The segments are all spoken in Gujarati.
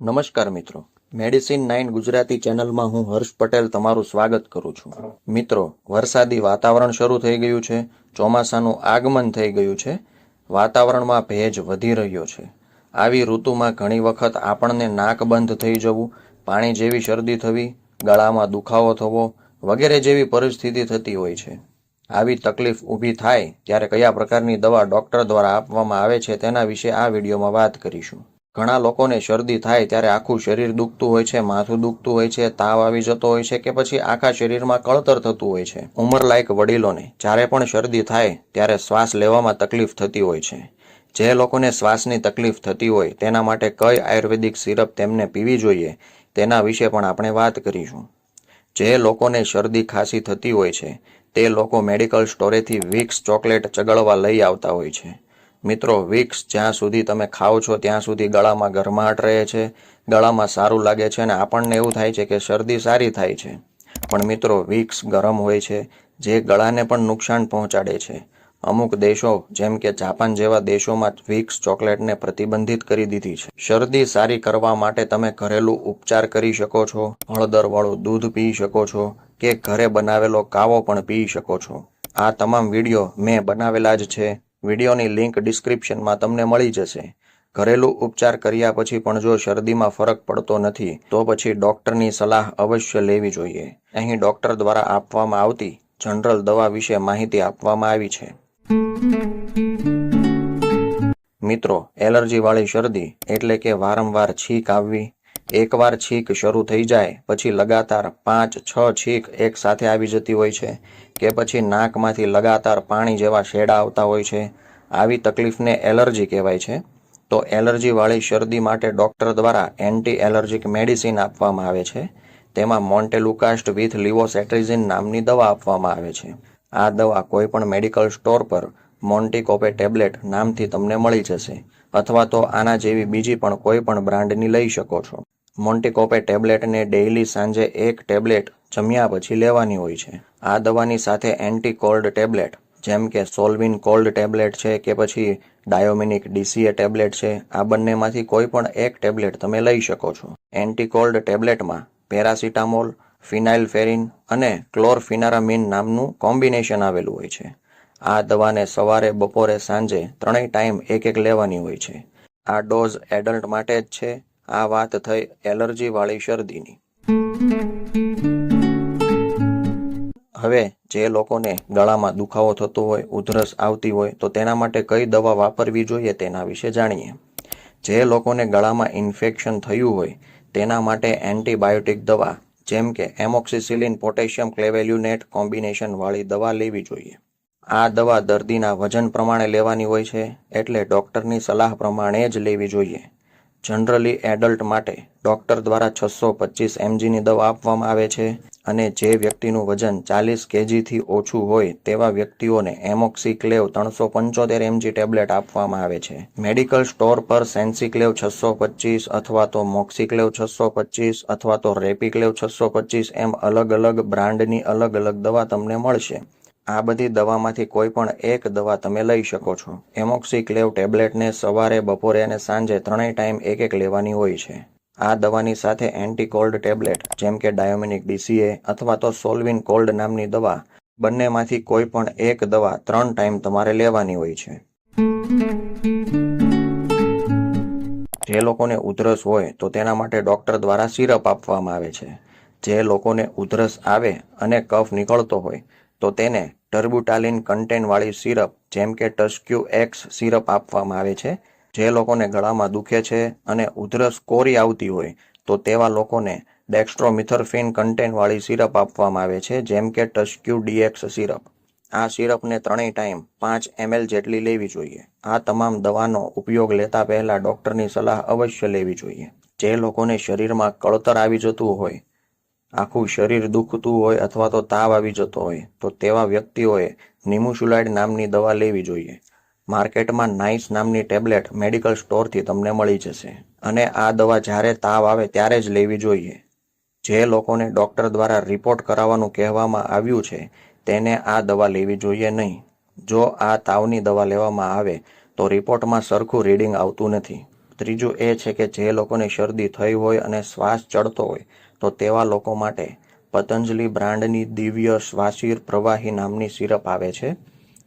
નમસ્કાર મિત્રો. મેડિસિન નાઇન ગુજરાતી ચેનલમાં હું હર્ષ પટેલ તમારું સ્વાગત કરું છું. મિત્રો, વરસાદી વાતાવરણ શરૂ થઈ ગયું છે. ચોમાસાનું આગમન થઈ ગયું છે. વાતાવરણમાં ભેજ વધી રહ્યો છે. આવી ઋતુમાં ઘણી વખત આપણને નાક બંધ થઈ જવું, પાણી જેવી શરદી થવી, ગળામાં દુખાવો થવો વગેરે જેવી પરિસ્થિતિ થતી હોય છે. આવી તકલીફ ઊભી થાય ત્યારે કયા પ્રકારની દવા ડૉક્ટર દ્વારા આપવામાં આવે છે તેના વિશે આ વિડીયોમાં વાત કરીશું. ઘણા લોકોને શરદી થાય ત્યારે આખું શરીર દુખતું હોય છે, માથું દુખતું હોય છે, તાવ આવી જતો હોય છે કે પછી આખા શરીરમાં કળતર થતું હોય છે. ઉંમરલાયક વડીલોને જ્યારે પણ શરદી થાય ત્યારે શ્વાસ લેવામાં તકલીફ થતી હોય છે. જે લોકોને શ્વાસની તકલીફ થતી હોય તેના માટે કઈ આયુર્વેદિક સિરપ તેમને પીવી જોઈએ તેના વિશે પણ આપણે વાત કરીશું. જે લોકોને શરદી ખાંસી થતી હોય છે, તે લોકો મેડિકલ સ્ટોરેથી વિક્સ ચોકલેટ ચગળવા લઈ આવતા હોય છે. મિત્રો વિક્સ જ્યાં સુધી તમે ખાઓ છો, ત્યાં સુધી ગળામાં ગરમાટ રહે છે, ગળામાં સારું લાગે છે અને આપણને એવું થાય છે કે શરદી સારી થાય છે. પણ મિત્રો વિક્સ ગરમ હોય છે, જે ગળાને પણ નુકસાન પહોંચાડે છે. અમુક દેશો, જેમ કે જાપાન જેવા દેશોમાં વિક્સ ચોકલેટને પ્રતિબંધિત કરી દીધી છે. શરદી સારી કરવા માટે તમે ઘરેલું ઉપચાર કરી શકો છો, હળદરવાળું દૂધ પી શકો છો, કે ઘરે બનાવેલો કાવો પણ પી શકો છો. આ તમામ વીડિયો મેં બનાવેલા જ છે. વિડીયોની લિંક ડિસ્ક્રિપ્શનમાં તમને મળી જશે. ઘરેલું ઉપચાર કર્યા પછી પણ જો શરદીમાં ફરક પડતો નથી, તો પછી ડૉક્ટરની સલાહ અવશ્ય લેવી જોઈએ. અહીં ડૉક્ટર દ્વારા આપવામાં આવતી જનરલ દવા વિશે માહિતી આપવામાં આવી છે. મિત્રો, એલર્જીવાળી શરદી એટલે કે વારંવાર છીંક આવવી એકવાર છીંક શરૂ થઈ જાય, પછી લગાતાર પાંચ, છ છીંક એક સાથે આવી જતી હોય છે કે પછી નાકમાંથી લગાતાર પાણી જેવા શેડા આવતા હોય છે. આવી તકલીફને એલર્જી કહેવાય છે. તો એલર્જીવાળી શરદી માટે ડૉક્ટર દ્વારા એન્ટી એલર્જીક મેડિસિન આપવામાં આવે છે. તેમાં મોન્ટેલુકાસ્ટ વિથ લિવોસેટ્રિઝિન નામની દવા આપવામાં આવે છે. આ દવા કોઈપણ મેડિકલ સ્ટોર પર મોન્ટીકોપે ટેબ્લેટ નામથી તમને મળી જશે. અથવા તો આના જેવી બીજી પણ કોઈ પણ બ્રાન્ડની લઈ શકો છો. મોન્ટીકોપે ટેબ્લેટને ડેઇલી સાંજે એક ટેબ્લેટ જમ્યા પછી લેવાની હોય છે. આ દવાની સાથે એન્ટી કોલ્ડ ટેબ્લેટ, જેમ કે સોલ્વિન કોલ્ડ ટેબ્લેટ છે કે પછી ડાયોમિનિક ડીસીએ ટેબ્લેટ છે, આ બંનેમાંથી કોઈ પણ એક ટેબ્લેટ તમે લઈ શકો છો. એન્ટી કોલ્ડ ટેબ્લેટમાં પેરાસિટામોલ ફિનાઇલ ફેરિન અને ક્લોરફિનારામિન નામનું કોમ્બિનેશન આવેલું હોય છે. આ દવાને સવારે, બપોરે, સાંજે ત્રણેય ટાઈમ એક એક લેવાની હોય છે. આ ડોઝ એડલ્ટ માટે જ છે. આ વાત થઈ એલર્જીવાળી શરદીની. હવે જે લોકોને ગળામાં દુખાવો થતો હોય, ઉધરસ આવતી હોય, તો તેના માટે કઈ દવા વાપરવી જોઈએ તેના વિશે જાણીએ. જે લોકોને ગળામાં ઇન્ફેક્શન થયું હોય, તેના માટે એન્ટીબાયોટિક દવા, જેમ કે એમોક્સિસિલિન, પોટેશિયમ, ક્લેવેલ્યુનેટ કોમ્બિનેશનવાળી દવા લેવી જોઈએ. આ દવા દર્દીના વજન પ્રમાણે લેવાની હોય છે, એટલે ડૉક્ટરની સલાહ પ્રમાણે જ લેવી જોઈએ. જનરલી એડલ્ટ માટે ડૉક્ટર દ્વારા છસો પચીસ એમજીની દવા આપવામાં આવે છે અને જે વ્યક્તિનું વજન ચાલીસ કેજીથી ઓછું હોય તેવા વ્યક્તિઓને એમોક્સિક્લેવ ત્રણસો પંચોતેર એમજી ટેબ્લેટ આપવામાં આવે છે. મેડિકલ સ્ટોર પર સેન્સિક્લેવ છસો પચીસ અથવા તો મોક્સિક્લેવ છસો પચીસ અથવા તો રેપિક્લેવ છસો પચીસ એમ અલગ અલગ બ્રાન્ડની અલગ અલગ દવા તમને મળશે. આ બધી દવામાંથી કોઈ પણ એક દવા તમે લઈ શકો છો. એમોક્સિક્લેવ ટેબ્લેટને સવારે, બપોરે અને સાંજે ત્રણેય ટાઈમ એક એક લેવાની હોય છે. આ દવાની સાથે એન્ટી કોલ્ડ ટેબ્લેટ, જેમ કે ડાયોમિનિક ડીસીએ અથવા તો સોલ્વિન કોલ્ડ નામની દવા, બંનેમાંથી કોઈ પણ એક દવા ત્રણ ટાઈમ તમારે લેવાની હોય છે. જે લોકોને ઉધરસ હોય તો તેના માટે ડૉક્ટર દ્વારા સિરપ આપવામાં આવે છે. જે લોકોને ઉધરસ આવે અને કફ નીકળતો હોય તો તેને ટર્બુટાલિન કન્ટેનવાળી સિરપ, જેમ કે ટસ્ક્યુ એક્સ સિરપ આપવામાં આવે છે, જે લોકોને ગળામાં દુખે છે અને ઉધરસ કોરી આવતી હોય, તો તેવા લોકોને ડેક્સ્ટ્રોમિથરફિન કન્ટેનવાળી સિરપ આપવામાં આવે છે, જેમ કે ટસ્ક્યુ ડીએક્સ સિરપ. આ સિરપને ત્રણેય ટાઈમ પાંચ એમએલ જેટલી લેવી જોઈએ. આ તમામ દવાનો ઉપયોગ લેતા પહેલાં ડૉક્ટરની સલાહ અવશ્ય લેવી જોઈએ. જે લોકોને શરીરમાં કળતર આવી જતું હોય આખું શરીર દુખતું હોય અથવા તો તાવ આવી જતો હોય, તો તેવા વ્યક્તિઓએ નિમુશુલાઇડ નામની દવા લેવી જોઈએ. માર્કેટમાં નાઇસ નામની ટેબ્લેટ મેડિકલ સ્ટોરથી તમને મળી જશે. અને આ દવા જ્યારે તાવ આવે ત્યારે જ લેવી જોઈએ. જે લોકોને ડૉક્ટર દ્વારા રિપોર્ટ કરાવવાનું કહેવામાં આવ્યું છે, તેને આ દવા લેવી જોઈએ નહીં. જો આ તાવની દવા લેવામાં આવે, તો રિપોર્ટમાં સરખું રીડિંગ આવતું નથી. ત્રીજું એ છે કે જે લોકોને શરદી થઈ હોય અને શ્વાસ ચડતો હોય, તો તેવા લોકો માટે પતંજલિ બ્રાન્ડની દિવ્ય શ્વાસીર પ્રવાહી નામની સિરપ આવે છે.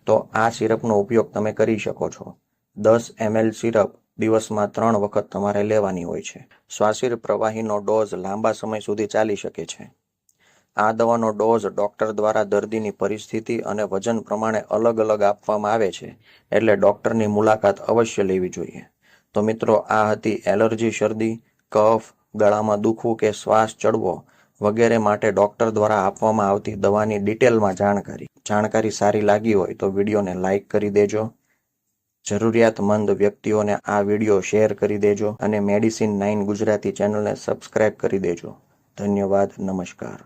તો આ સિરપનો ઉપયોગ તમે કરી શકો છો. દસ એમએલ સિરપ દિવસમાં ત્રણ વખત તમારે લેવાની હોય છે. શ્વાસીર પ્રવાહીનો ડોઝ લાંબા સમય સુધી ચાલી શકે છે. આ દવાનો ડોઝ ડૉક્ટર દ્વારા દર્દીની પરિસ્થિતિ અને વજન પ્રમાણે અલગ અલગ આપવામાં આવે છે, એટલે ડૉક્ટરની મુલાકાત અવશ્ય લેવી જોઈએ. તો મિત્રો, આ હતી એલર્જી, શરદી, કફ, ગળામાં દુખવું કે શ્વાસ ચડવો વગેરે માટે ડૉક્ટર દ્વારા આપવામાં આવતી દવાની ડિટેલમાં જાણકારી. જાણકારી સારી લાગી હોય તો વિડીયોને લાઇક કરી દેજો. જરૂરિયાતમંદ વ્યક્તિઓને આ વીડિયો શેર કરી દેજો અને મેડિસિન નાઇન ગુજરાતી ચેનલને સબસ્ક્રાઇબ કરી દેજો. ધન્યવાદ, નમસ્કાર.